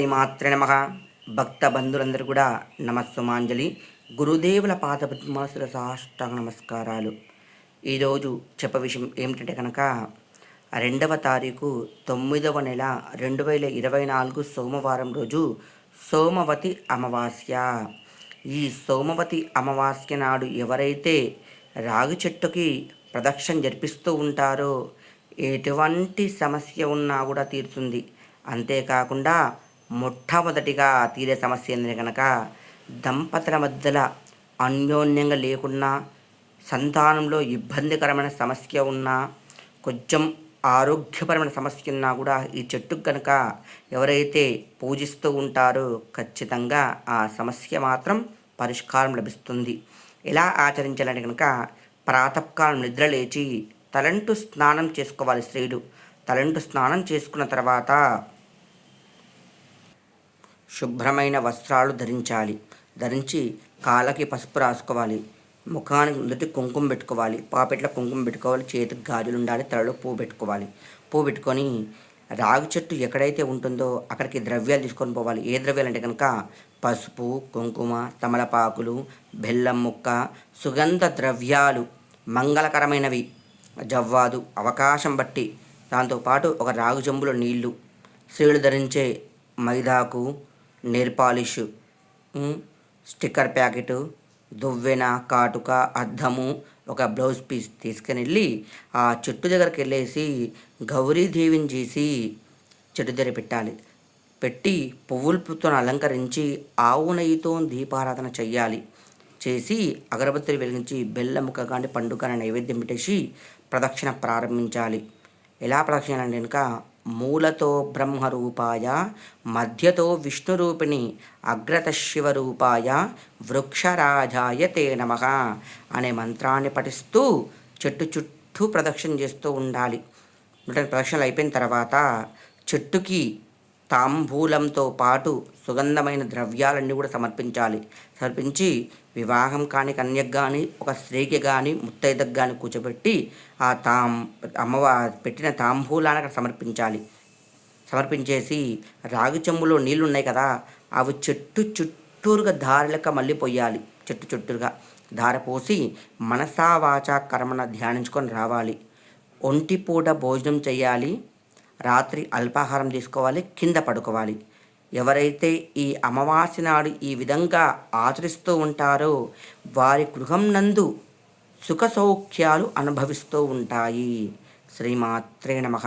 శ్రీమాత్ర నమ. భక్త బంధువులందరూ కూడా నమస్సుమాంజలి. గురుదేవుల పాద పద్మాసుల సాష్టాంగ నమస్కారాలు. ఈరోజు చెప్ప విషయం ఏమిటంటే కనుక రెండవ తారీఖు తొమ్మిదవ నెల రెండు వేల ఇరవై నాలుగు సోమవారం రోజు సోమవతి అమావాస్య. ఈ సోమవతి అమావాస్య నాడు ఎవరైతే రాగి చెట్టుకి ప్రదక్షిణ జరిపిస్తూ ఉంటారో ఎటువంటి సమస్య ఉన్నా కూడా తీరుతుంది. అంతేకాకుండా మొట్టమొదటిగా తీరే సమస్య ఏంటంటే కనుక దంపతుల మధ్యలో అన్యోన్యంగా లేకున్నా సంతానంలో ఇబ్బందికరమైన సమస్య ఉన్నా కొంచెం ఆరోగ్యపరమైన సమస్య ఉన్నా కూడా ఈ చెట్టుకు కనుక ఎవరైతే పూజిస్తూ ఉంటారో ఖచ్చితంగా ఆ సమస్య మాత్రం పరిష్కారం లభిస్తుంది. ఎలా ఆచరించాలంటే కనుక ప్రాతకాలం నిద్ర లేచి తలంటు స్నానం చేసుకోవాలి స్త్రీలు. తలంటు స్నానం చేసుకున్న తర్వాత శుభ్రమైన వస్త్రాలు ధరించాలి. ధరించి కాళ్ళకి పసుపు రాసుకోవాలి. ముఖానికి ముందుటి కుంకుమ పెట్టుకోవాలి. పాపెట్ల కుంకుమ పెట్టుకోవాలి. చేతికి గాజులు ఉండాలి. తలలో పువ్వు పెట్టుకోవాలి. పువ్వు పెట్టుకొని రాగి చెట్టు ఎక్కడైతే ఉంటుందో అక్కడికి ద్రవ్యాలు తీసుకొని పోవాలి. ఏ ద్రవ్యాలు అంటే కనుక పసుపు కుంకుమ తమలపాకులు బెల్లం ముక్క సుగంధ ద్రవ్యాలు. మంగళకరమైనవి. జవ్వాదు అవకాశం బట్టి. దాంతోపాటు ఒక రాగు జంబులో నీళ్ళు. స్త్రీలు ధరించే మైదాకు నెయిల్ పాలిష్ స్టిక్కర్ ప్యాకెట్ దువ్వెన కాటుక అద్దము ఒక బ్లౌజ్ పీస్ తీసుకుని వెళ్ళి ఆ చెట్టు దగ్గరికి వెళ్ళేసి గౌరీదేవిని చేసి చెట్టు దగ్గర పెట్టాలి. పెట్టి పువ్వులతో అలంకరించి ఆవు నెయ్యితో దీపారాధన చెయ్యాలి. చేసి అగరబత్తులు వెలిగించి బెల్లం ముక్క కానీ పండు నైవేద్యం పెట్టేసి ప్రదక్షిణ ప్రారంభించాలి. ఎలా ప్రదక్షిణ అంటే కనుక మూలతో బ్రహ్మరూపాయ మధ్యతో విష్ణురూపిణి అగ్రత శివరూపాయ వృక్షరాజాయ తే నమ అనే మంత్రాన్ని పఠిస్తూ చెట్టు చుట్టూ ప్రదక్షిణ చేస్తూ ఉండాలి. ప్రదక్షిణలు అయిపోయిన తర్వాత చెట్టుకి తాంబూలంతో పాటు సుగంధమైన ద్రవ్యాలన్నీ కూడా సమర్పించాలి. సమర్పించి వివాహం కాని కన్యకు కానీ ఒక స్త్రీకి కానీ ముత్తైదకు కానీ కూర్చోబెట్టి ఆ తాం అమ్మవారు పెట్టిన తాంబూలాన్ని అక్కడ సమర్పించాలి. సమర్పించేసి రాగి చెంబులో నీళ్ళు ఉన్నాయి కదా అవి చెట్టు చుట్టూరుగా దారిలక మళ్ళీ పోయాలి చెట్టు చుట్టూరుగా దార పోసి మనసా వాచా కర్మన ధ్యానించుకొని రావాలి. ఒంటిపూట భోజనం చేయాలి రాత్రి అల్పాహారం తీసుకోవాలి కింద పడుకోవాలి. ఎవరైతే ఈ అమావాస్య నాడు ఈ విధంగా ఆచరిస్తూ ఉంటారో వారి గృహం నందు సుఖ సౌఖ్యాలు అనుభవిస్తూ ఉంటాయి. శ్రీమాత్రే నమః.